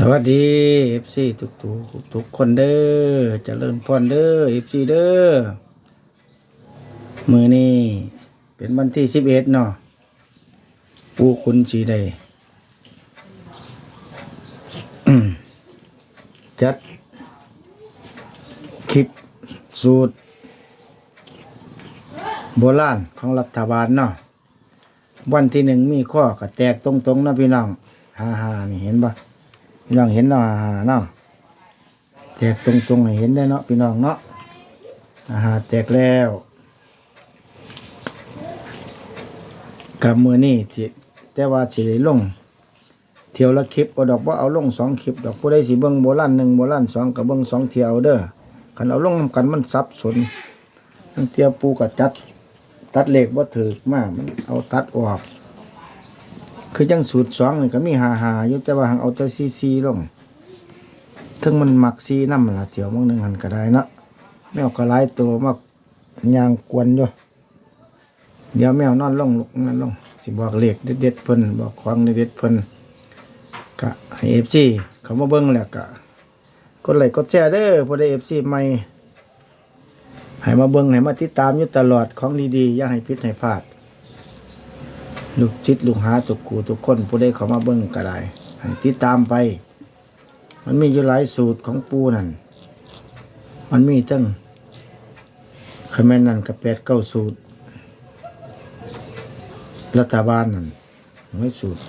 สวัสดีเอฟซีทุกทุกๆทุกคนเด้อเจริญพรเด้อเอฟซีเด้อมือนี้เป็นวันที่สิบเอ็ดเนาะปูคุณสีใดจัด คลิป สูตร โบราณของรัฐบาลเนาะวันที่หนึ่งมีข้อกระแตกตรงๆนะพี่น้องฮ่าฮ่านี่เห็นปะ พี่น้องเห็นเนาะเนาะแตกตรงๆให้เห็นได้เนาะพี่น้องเนาะอาหารแตกแล้วกับมือนี่ที่แต่ว่าสิได้ลงเที่ยวละคลิปก็ดอกว่าเอาลงสองคลิปดอกผู้ใดสิเบิ่งโบราณหนึ่งโบราณสองกับเบิ่งสองเที่ยวเด้อคันเอาลงกันมันสับสนทั้งเที่ยวปูกับจัด ตัดเหล็กบ่ถือมากมันเอาตัดออก คือจังสูตรสองนี่ก็มีหาหาอยู่แต่ว่าหังเอาแต่ซีซีลงถึงมันหมักซีน้ำมันละเถียวบางหนึ่งหันก็ได้เนาะแมวก็หลายตัวมากยางกวนอยู่เดี๋ยวแมวนอนลงลุกนั่นลงสิบอกเลขเด็ดๆเพิ่นบอกความเด็ดๆเพิ่นก็ให้เอฟซีเขามาเบิ่งแหล้วก็กดไลค์กดแชร์เด้อพอได้เอฟซีใหม่ให้มาเบิ่งให้มาติดตามอยู่ตลอดของดีๆอย่าให้ผิดให้พลาด ลูกจิตลูกหาทุกกูทุกคนผู้ใดเขามาเบิ่งก็ได้ติดตามไป มันมีอยู่หลายสูตรของปูนั่น มันมีตั้งคแมนนั่นกับแปดเก้าสูตร รัฐบาลนั่นไม่สูตร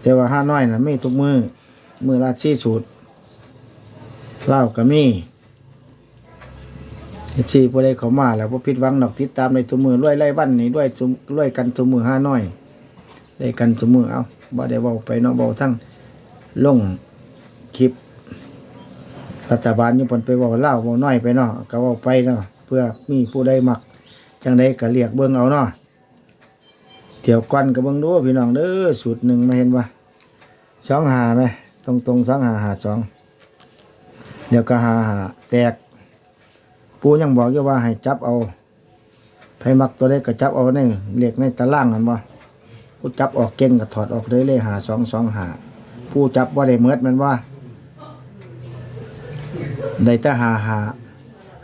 แต่ว่าห้าน้อยนั่นไมีทุกมือมือละชีสูตรเล่าวก็มี เอฟซีผู้ใดเขามาแล้วพอผิดหวังดอกติดตามในทุกมือรวยไล่วันนี่ด้วยทุกรวยกันทุกมือห้าน้อยได้กันทุกมือเอาบ่ได้เบาไปเนาะเบาทั้งลงคลิปรัฐบาลนี่เพิ่นไปเว้าเล่าวเว้าน้อยไปเนาะก็เว้าไปเนาะเพื่อมีผู้ใดมักจังใดก็เรียกเบิ่งเอาเนาะเที่ยวก่อนก็เบิ่งดูพี่น้องเด้อสูตรหนึ่งมาเห็นว่าสองหาไหมตรงตรงสองหาหาสองเดี๋ยวก็หาหาแตก ปูยังบอกอยู่ว่าให้จับเอาไผมักตัวใดก็จับเอาในเรียกในตารางนั่นบ่ผู้จับออกเก่งก็ถอดออกเลยเลยหาสองสองหาผู้จับว่าได้เมิดมันว่าได้ต่หาหา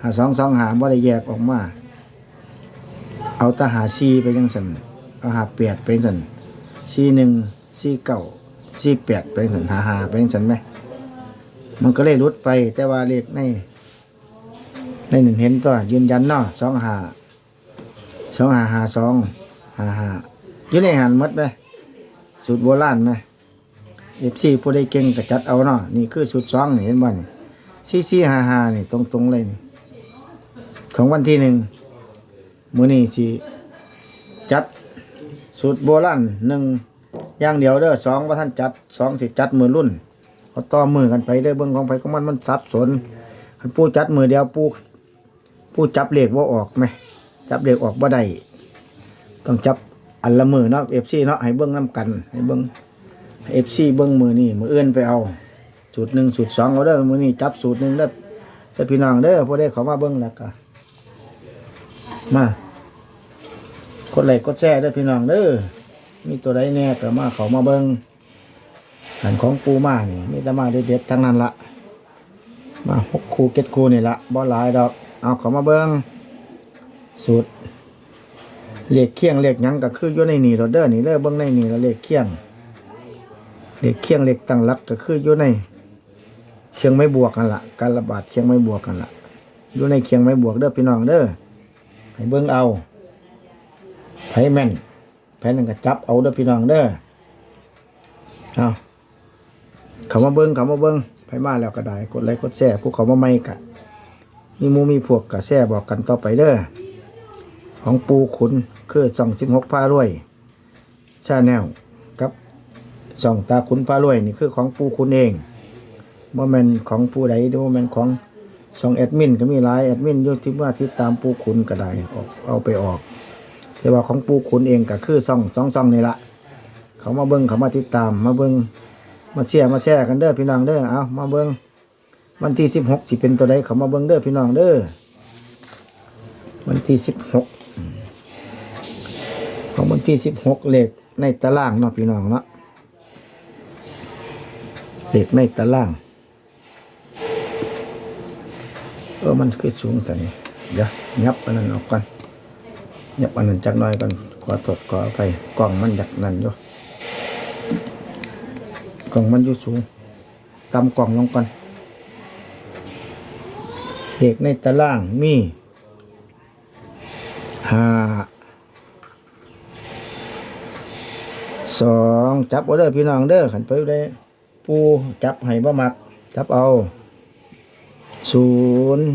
หาสองสองหาบ่าได้แยกออกมา เอาแตหาซีไปจังสันเอาหาแปดไปจังสันซีหนึ่งซีเก้าซีแปดไปจังสันหาหาไปจังสันไหมมันก็เลยรุดไปแต่ว่าเลขใน ในหนึ่งเห็นตัวยืนยันเนาะสองหาสองหาหาสองหาหาอยู่ในหันหมดไหมสูตรโบราณไหมเอฟซีผู้ได้เก่งก็จัดเอาเนาะนี่คือสูตรสองเห็นบ่นี่ซีซีหาหานี่ตรงตรงเลยนี่ของวันที่หนึ่งมื้อนี้สิจัดสูตรโบราณหนึ่งอย่างเดียวเด้อสองว่าท่านจัดสองสิจัดมือรุ่นเอาต่อมือกันไปเด้อเบิ่งของไปของมันมันสับสนคันผู้จัดมือเดียวผู้ ผู้จับเลขว่าออกไหมจับเลขออกบ่ได้ต้องจับอันละมือเนาะ FC เนาะให้เบิ่งนํกัน ให้เบิ่ง FC เบิ่งมือนี่มือเอื้อนไปเอาสูตรหนึ่งสูตรสองเอาเด้อมือนี้จับสูตรหนึ่งเด้อเด้อพี่น้องเด้อพอได้เขามาเบิ่งแล้วก็มากดไลค์กดแชร์เด้อพี่น้องเด้อมีตัวใดแน่ก็มาเขามาเบิ่งหันของปูมานี่มีแต่มาเด็ดๆทั้งนั้นละมาหกคูเก็ดคูนี่ละบ่หลายดอก เอาเขามาเบิ่งสูตรเลขเคียงเหลขหยังก็คืออยู่ในนี่เราเด้อนี่เด้อเบิ่งในนี่แล้วเลขเคียงเหลขเคียงเหลขตั้งหลักก็คืออยู่ในเคียงไม่บวกกันละการระบาดเคียงไม่บวกกันละอยู่ในเคียงไม่บวกเด้อพี่น้องเด้อให้เบิ่งเอาไผแม่นไผนั่นก็จับเอาเด้อพี่น้องเด้อเอาเขามาเบิ่งเขามาเบิ่งไผมาแล้วก็ได้กดไลค์กดแชร์ผู้เขามาใหม่กะ มีมูมีพวกกะแชร์บอกกันต่อไปเด้อของปูขุนคือสองสิบหกพารวยชาแนลกับส่องตาขุนฟ้ารวยนี่คือของปูคุณเองบ่แม่นของผู้ใดหรือบ่แม่นของส่องแอดมินก็มีหลายแอดมินยู่ที่ว่าติดตามปูขุนก็ได้ออกเอาไปออกแต่ว่าของปูขุนเองก็คือส่องสองส่องนี่ละเขามาเบิ่งเขามาติดตามมาเบิ่งมาเชียร์มาแชร์กันเด้อพี่น้องเด้อเอามาเบิ่ง วันที่สิบหกสิเป็นตัวใดเขามาเบิ่งเด้อพี่น้องเด้อวันที่สิบหกของวันที่สิบหกเลขในตารางเนาะพี่น้องเนาะเด็กในตาราง เออมันคือสูงแต่นี้เดี๋ยวยับอันนั้นออกก่อนยับอันนั้นจักหน่อยก่อนขอตรวจขอไปกล่องมันจากนั้นอยู่กล่องมันอยู่สูงตามกล่องลงก่อน เด็กในตารางมีห้าสองจับเอาเด้อพี่น้องเด้อขันไปได้ปูจับให้บ่มัก จับเอาศูนย์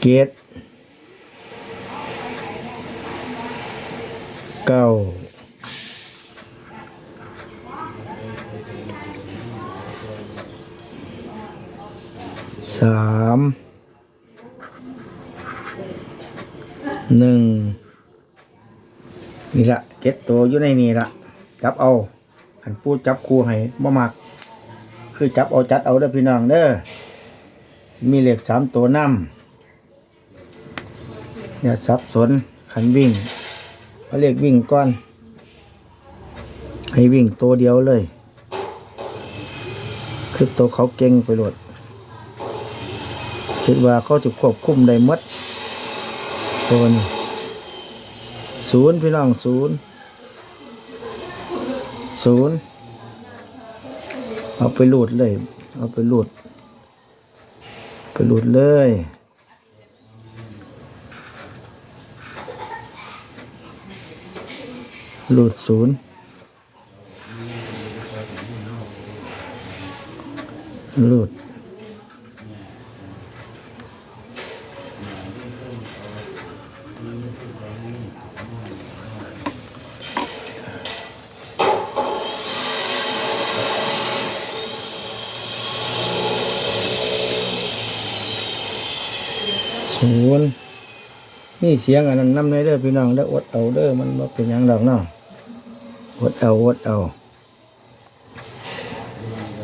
เกตเก้า สามหนึ่งนี่ละเก็ตตัวอยู่ในนี่ละจับเอาขันปูจับคู่ให้บ่มัก คือจับเอาจัดเอาเด้อพี่น้องเด้อมีเหล็กสามตัวนำอย่าสับสนขันวิ่งเอาเหล็กวิ่งก่อน ให้วิ่งตัวเดียวเลย คือตัวเขาเก่งไปโหลด คิดว่าเขาจะควบคุมได้มดตัวนี้ศูนย์พี่น้องศูนย์ศูนย์เอาไปหลุดเลย เอาไปหลุด ไปหลุดเลยหลุดศูนย์หลุด ศูนย์ นี่เสียงอันนั้นนำในเด้อพี่น้องเด้ออดเอาเด้อมันบ่เป็นยังดอกเนาะอดเอาอดเอา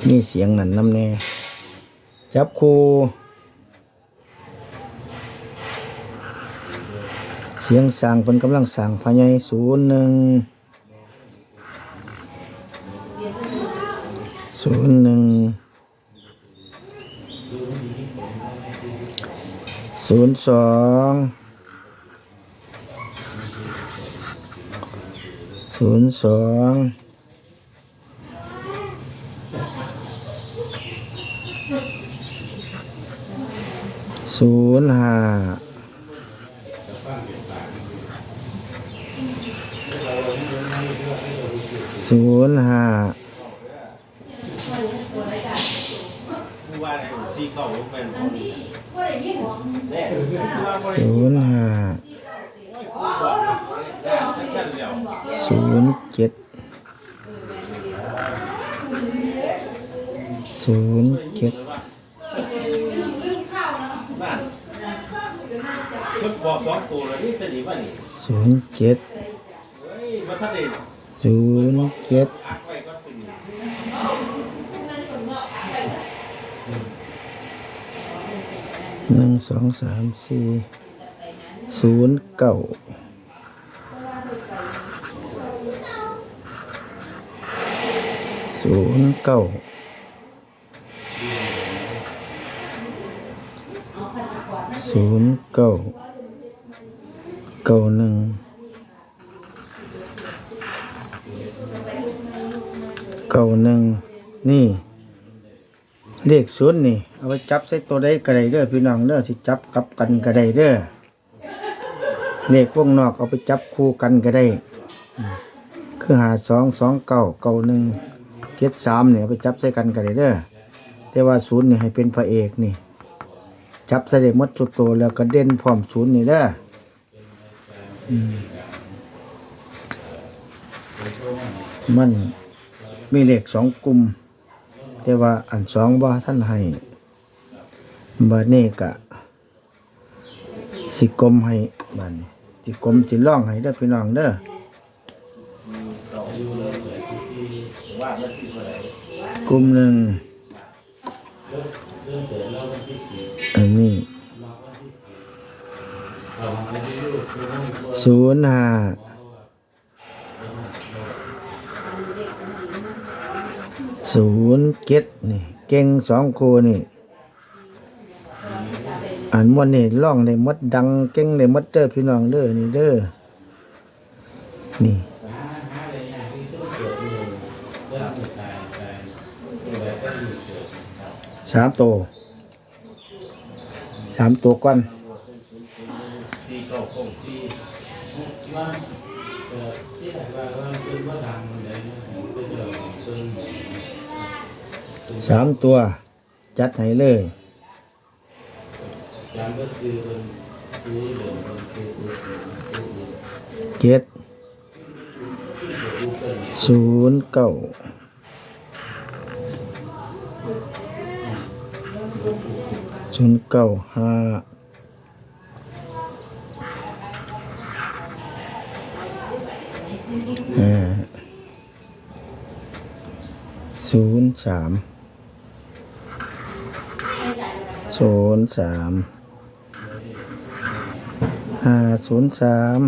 นี่เสียงนั่นนำแน่จับคูเสียงสั่งเป็นกำลังสั่งพญายศูนย์หนึ่งศูนย์หนึ่งศูนย์สอง ศูนย์สองศูนย์ห้าศูนย์ห้าศูนย์ห้า ศูนย์เจ็ดศูนย์เจ็ดบ้านเพิ่นบอกสองตัวแล้วนี่ตะนี่ว่านี่ศูนย์เจ็ดศูนย์เจ็ดหนึ่งสองสามสี่ศูนย์เก้า ศูนย์เก้าศูนย์เก้าเก้าหนึ่งเก้าหนึ่งนี่ เลขศูนย์นี่ เอาไปจับใส่ตัวใดก็ได้เด้อพี่น้องเด้อสิจับกับกันก็ได้เด้อเลขวงนอกเอาไปจับคู่กันก็ได้ คือหาสองสองเก้าเก้าหนึ่ง จ็ดสามเนี่ยไปจับใส่กันก็ได้เด้อแต่ว่าศูนย์นี่ให้เป็นพระเอกนี่ จับใส่ได้หมดจุดโตแล้วก็เด่นพร้อมศูนย์นี่เด้ออืมมันมีเลขสองกลุ่ม แต่ว่าอันสองว่าท่านให้บาดนี้กะ สิกลมให้บานสิกลมสิล่องให้เด้อพี่น้องเด้อ กลุ่มหนึ่งอันนี้ศูนย์ห้าศูนย์เจ็ดนี่ เก่งสองคูนี่อันมันนี่ร้องได้หมดดัง เก่งได้หมดเด้อพี่น้องเด้อนี่เด้อนี่ สามตัวสามตัวก่อนสามตัวจัดให้เลยเจ็ดศูนย์เก้า ศูนย์เก้าห้าศูนย์สามศูนย์สามห้าศูนย์สาม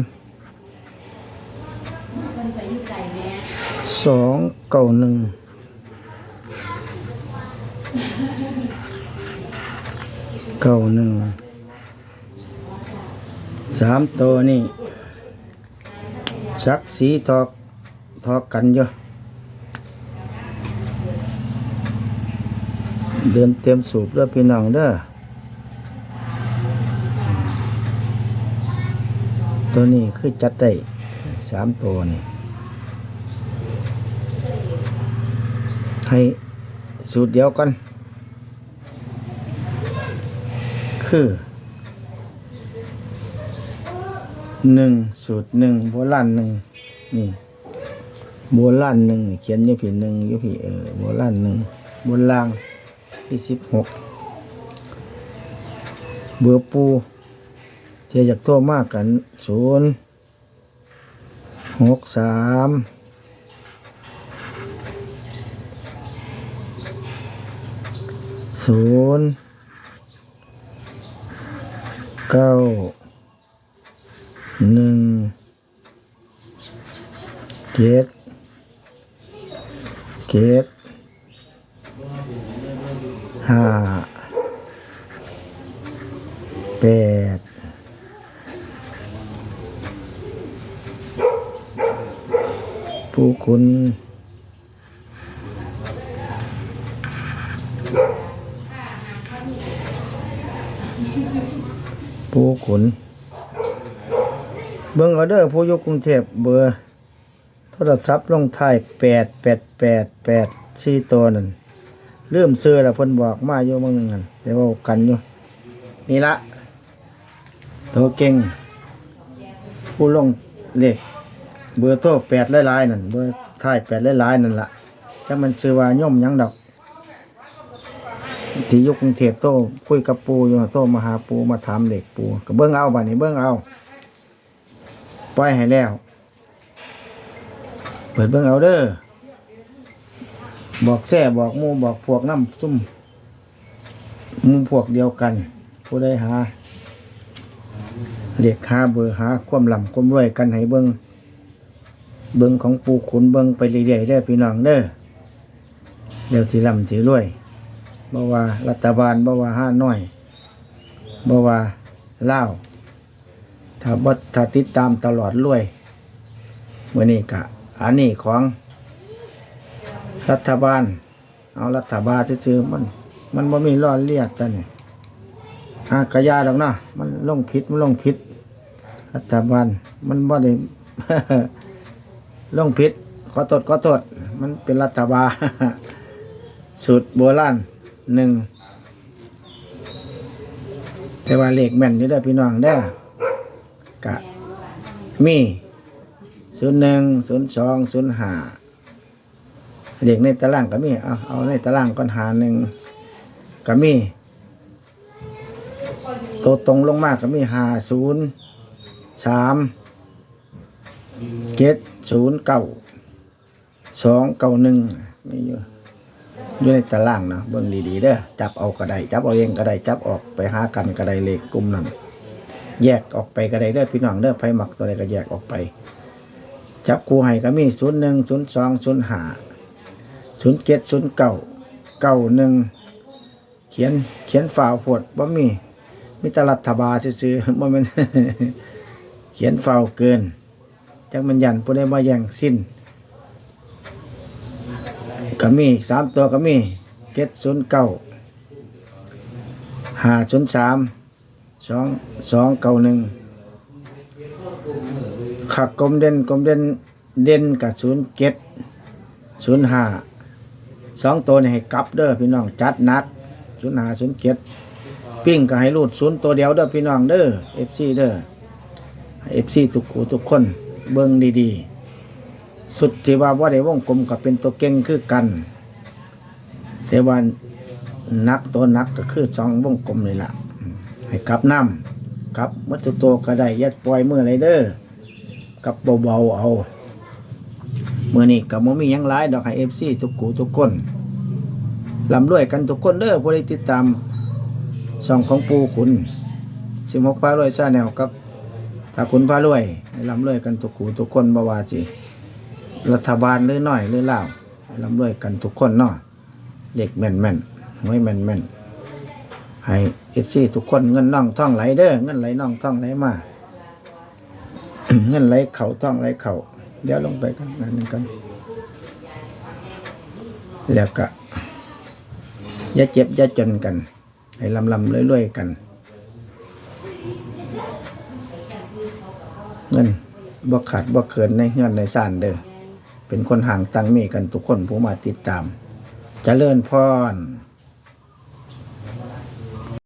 สองเก้าหนึ่ง เก้าหนึ่งสามตัวนี่สักสีทอกทอกกันอยู่เดินเตรียมสูบเด้อพี่น้องเด้อตัวนี้คือจัดได้สามตัวนี่ให้สูตรเดียวกัน คือหนึ่งสูตรหนึ่งโบราณหนึ่งนี่โบราณหนึ่งเขียนอยี่ผีหนึ่งอยี่ผีเออโบราณหนึ่งบนล่างที่สิบหกเบอร์ปูเทียจากโทรมากกันศูนย์หกสามศูนย์ เก้าหนึ่งเจ็ดเจ็ดห้าแปดผู้คุณ ปูขุน เบิ่งเอเด้อผู้ยกกรุงเทพเบอร์ โทรศัพท์ลงท้ายแปดแปดแปดแปดสี่ตัวนั่นเริ่มซื้อแล้วเพิ่นบอกมาอยู่บางนึงนั่นเดี๋ยวเว้ากันอยู่ นี่ละตัวเก่ง ผู้ลงเลขเบอร์โทรแปดหลายๆนั่นเบอร์ท้ายแปดหลายๆนั่นละจักมันซื้อว่าย่อมยังดอก ที่ยุคกรุงเทพโตคุยกับปูอยู่โตมาหาปูมาถามเด็กปูก็เบิ้งเอาบัดนี้เบิ้งเอาปล่อยให้แล้ว เปิดเบิ้งเอาเด้อบอกแซ่บอกมูบอกพวกน้ำซุ่มมูพวกเดียวกัน ผู้ใดหาเรียกหาเบอร์หาความลำความรวยกันให้เบิ้งเบิ้งของปูขุนเบิ้งไปเรื่อยๆเด้อพี่น้องเด้อเดี๋ยวสิลำสิรวย บ่ว่ารัฐบาลบ่ว่าห้าน้อยบ่ว่าลาวถ้าบ่ถ้าติดตามตลอดรวยมื้อนี้กะอันนี้ของรัฐบาล เอารัฐบาลซื่อมัน มันบ่มีรอดเลียดแต่นี่ยหากระยาดอกเนาะมันลงผิดมันลงผิดรัฐบาลมันบ่ได้ลงผิดขอโทษขอโทษมันเป็นรัฐบาลสูตรโบราณ หนึ่งแต่ว่าเลขแม่นอยู่เด้พี่น้องเด้กะมีศูนย์หนึ่งศูนย์สองศูนย์ห้าเลขในตารางก็มีเอาเอาในตารางก่อนหาหนึ่งก็มีตัวตรงลงมากก็มีหาศูนย์สามเจ็ดศูนย์เก้าสองเก้าหนึ่งมีอยู่ อยู่ในตารางนะเบิ่งดีๆเด้อจับเอาก็ได้จับเอาเองก็ได้จับออกไปหากันก็ได้เลขกลุ่มนั้นแยกออกไปก็ได้เด้อพี่น้องเด้อไผมักตัวใดก็แยกออกไป จับคู่ให้ก็มีศูนย์หนึ่งศูนย์สองศูนย์ห้าศูนย์เจ็ดศูนย์เก้าเก้าหนึ่งเขียนเขียนฝ่าวโพดบ่มีมีตรัฐบาลซื่อๆบ่ม่นเขียนฝ่าวเกินจักมันยันผู้ใดมาแย่งสิ้น ก็มีสามตัวก็มีเจ็ดศูนย์เก้าห้าศูนย์สามสองสองเก้าหนึ่งขักกลมเด่นกลมเด่นเด่นกับศูนย์เจ็ดศูนย์ห้าสองตัวนี่ให้กลับเด้อพี่น้องจัดนักศูนย์ห้าศูนย์เจ็ดปิ้งก็ให้รูดศูนย์ตัวเดียวเด้อพี่น้องเด้อเอฟซีเด้อเอฟซีทุกคู่ทุกคนเบิ่งดีๆ สุดที่ว่าว่าได้วงกลมกับเป็นตัวเก่งคือกัน แต่ว่านักตัวนักก็คือสองวงกลมนี่แหละให้กลับน้ำกลับมัตโตวก็ได้ยัดปล่อยเมื่อไรเด้อกับเบาๆเอาเมื่อนี้กับมมียังร้ายดอกให้เอฟซีทุกกูทุกคนลำรวยกันทุกคนเด้อผู้ใดติดตามช่องของปูขุนสิมกพารวยชาแนวกับถ้าคุณพารวยลำรวยกันทุกกูทุกคนบ่ว่าจิ รัฐบาลหรือหน้อยหรือเล่าวให้ลำรวยกันทุกคนเนาะเด็กแม่นแม่นไว้แม่นแม่นให้เอฟซีทุกคนเงินน่องท่องไหลเด้อเงินไหลน่องท่องไหลมาเงินไหลเข่าท่องไหลเข่าเดี๋ยวลงไปกันอันหนึงกันแล้วก็อย่าเจ็บอย่าจนกัน ให้ลำลำๆรวยๆกัน เงินบ่ขาดบ่เขินในเงินในสานเด้อ เป็นคนห่างตั้งมีกันทุกคนผู้มาติดตามจเจริญพร